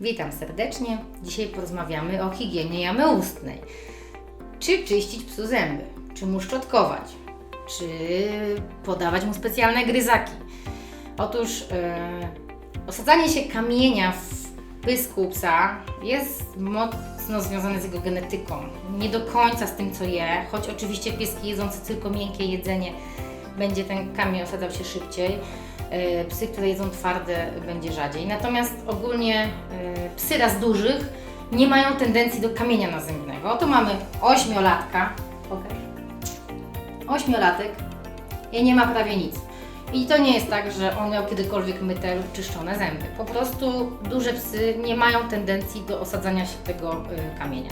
Witam serdecznie. Dzisiaj porozmawiamy o higienie jamy ustnej. Czy czyścić psu zęby? Czy mu szczotkować? Czy podawać mu specjalne gryzaki? Otóż e, osadzanie się kamienia w pysku psa jest mocno związane z jego genetyką. Nie do końca z tym, co je, choć oczywiście pieski jedzące tylko miękkie jedzenie będzie ten kamień osadzał się szybciej. E, Psy, które jedzą twarde, będzie rzadziej. Natomiast ogólnie e, psy raz dużych nie mają tendencji do kamienia nazębnego. Oto mamy ośmiolatka. Pokaż. Ośmiolatek i nie ma prawie nic. I to nie jest tak, że on miał kiedykolwiek myte lub czyszczone zęby. Po prostu duże psy nie mają tendencji do osadzania się tego y, kamienia.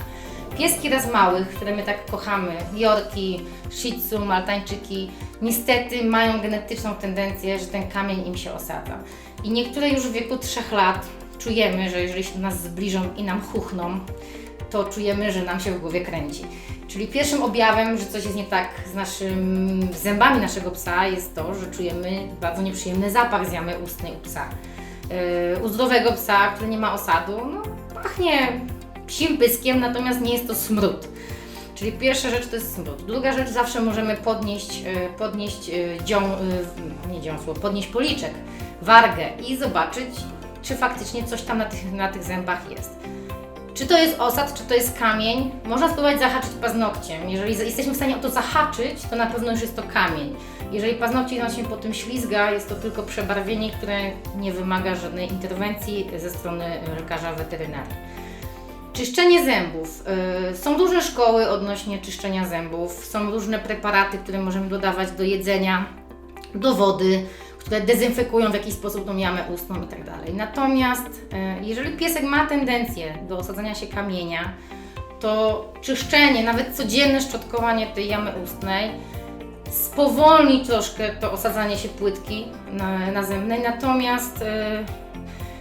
Pieski raz małych, które my tak kochamy, Yorki, Shih Tzu, Maltańczyki, niestety mają genetyczną tendencję, że ten kamień im się osadza. I niektóre już w wieku 3 lat czujemy, że jeżeli się do nas zbliżą i nam chuchną, to czujemy, że nam się w głowie kręci. Czyli pierwszym objawem, że coś jest nie tak z naszymi zębami naszego psa jest to, że czujemy bardzo nieprzyjemny zapach z jamy ustnej u psa. Yy, u zdrowego psa, który nie ma osadu, no, pachnie psim pyskiem, natomiast nie jest to smród. Czyli pierwsza rzecz to jest smród. Druga rzecz, zawsze możemy podnieść, yy, podnieść yy, dzią, yy, nie dziąsło, podnieść policzek, wargę i zobaczyć, czy faktycznie coś tam na tych, na tych zębach jest. Czy to jest osad, czy to jest kamień? Można spróbować zahaczyć paznokciem. Jeżeli jesteśmy w stanie o to zahaczyć, to na pewno już jest to kamień. Jeżeli paznokcie nam się po tym ślizga, jest to tylko przebarwienie, które nie wymaga żadnej interwencji ze strony lekarza weterynarii. Czyszczenie zębów. Y, Są różne szkoły odnośnie czyszczenia zębów. Są różne preparaty, które możemy dodawać do jedzenia, do wody, które dezynfekują w jakiś sposób tą jamę ustną i tak dalej. Natomiast e, jeżeli piesek ma tendencję do osadzania się kamienia, to czyszczenie, nawet codzienne szczotkowanie tej jamy ustnej spowolni troszkę to osadzanie się płytki na, nazębnej, natomiast e,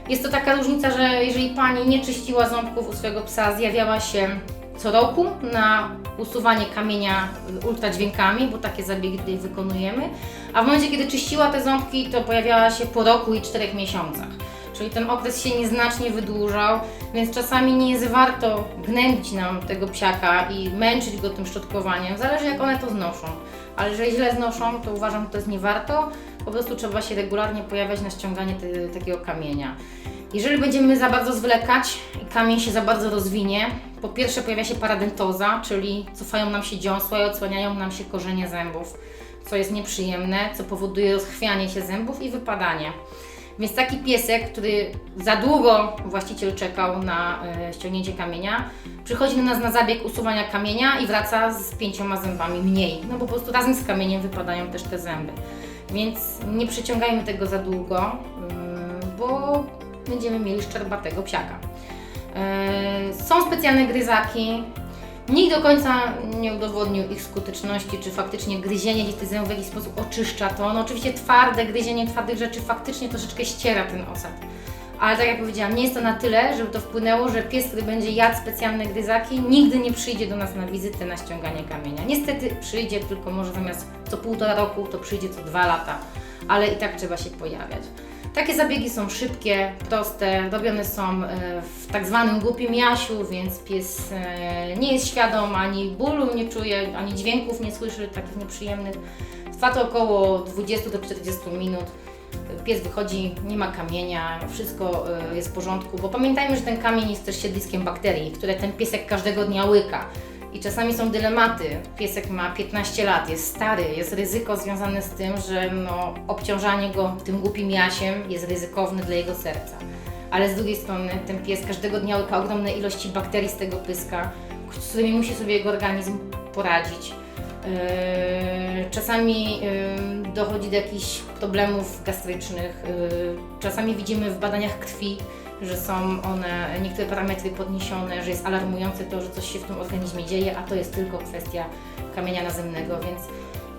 jest to taka różnica, że jeżeli Pani nie czyściła ząbków u swojego psa, zjawiała się co roku na usuwanie kamienia ultradźwiękami, bo takie zabiegi tutaj wykonujemy, a w momencie, kiedy czyściła te ząbki, to pojawiała się po roku i czterech miesiącach. Czyli ten okres się nieznacznie wydłużał, więc czasami nie jest warto gnębić nam tego psiaka i męczyć go tym szczotkowaniem. Zależy jak one to znoszą. Ale jeżeli źle znoszą, to uważam, że to jest nie warto. Po prostu trzeba się regularnie pojawiać na ściąganie te, takiego kamienia. Jeżeli będziemy za bardzo zwlekać i kamień się za bardzo rozwinie, po pierwsze pojawia się paradentoza, czyli cofają nam się dziąsła i odsłaniają nam się korzenie zębów, co jest nieprzyjemne, co powoduje rozchwianie się zębów i wypadanie. Więc taki piesek, który za długo właściciel czekał na e, ściągnięcie kamienia, przychodzi do nas na zabieg usuwania kamienia i wraca z pięcioma zębami mniej. No bo po prostu razem z kamieniem wypadają też te zęby. Więc nie przyciągajmy tego za długo, ym, bo będziemy mieli szczerbatego psiaka. E, Są specjalne gryzaki. Nikt do końca nie udowodnił ich skuteczności, czy faktycznie gryzienie zębów w jakiś sposób oczyszcza to. No oczywiście twarde gryzienie twardych rzeczy faktycznie troszeczkę ściera ten osad. Ale tak jak powiedziałam, nie jest to na tyle, żeby to wpłynęło, że pies, który będzie jadł specjalne gryzaki, nigdy nie przyjdzie do nas na wizytę na ściąganie kamienia. Niestety przyjdzie, tylko może zamiast co półtora roku, to przyjdzie co dwa lata, ale i tak trzeba się pojawiać. Takie zabiegi są szybkie, proste, robione są e, w tak zwanym głupim jasiu, więc pies e, nie jest świadom, ani bólu nie czuje, ani dźwięków nie słyszy takich nieprzyjemnych. Trwa to około 20 do 40 minut. Pies wychodzi, nie ma kamienia, wszystko e, jest w porządku, bo pamiętajmy, że ten kamień jest też siedliskiem bakterii, które ten piesek każdego dnia łyka. I czasami są dylematy. Piesek ma 15 lat, jest stary, jest ryzyko związane z tym, że no, obciążanie go tym głupim jasiem jest ryzykowne dla jego serca. Ale z drugiej strony ten pies każdego dnia łyka ogromne ilości bakterii z tego pyska, z którymi musi sobie jego organizm poradzić. Yy, Czasami yy, dochodzi do jakichś problemów gastrycznych. Yy, Czasami widzimy w badaniach krwi, że są one, niektóre parametry podniesione, że jest alarmujące to, że coś się w tym organizmie dzieje, a to jest tylko kwestia kamienia nazemnego, więc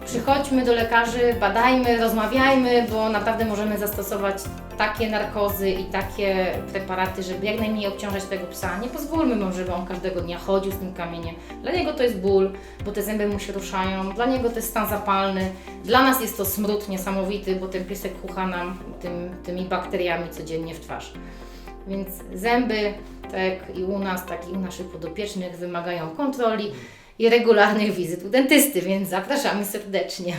Przychodźmy do lekarzy, badajmy, rozmawiajmy, bo naprawdę możemy zastosować takie narkozy i takie preparaty, żeby jak najmniej obciążać tego psa. Nie pozwólmy mu, żeby on każdego dnia chodził z tym kamieniem. Dla niego to jest ból, bo te zęby mu się ruszają, dla niego to jest stan zapalny, dla nas jest to smród niesamowity, bo ten piesek chucha nam tym, tymi bakteriami codziennie w twarz. Więc zęby, tak i u nas, tak i u naszych podopiecznych wymagają kontroli i regularnych wizyt u dentysty, więc zapraszamy serdecznie.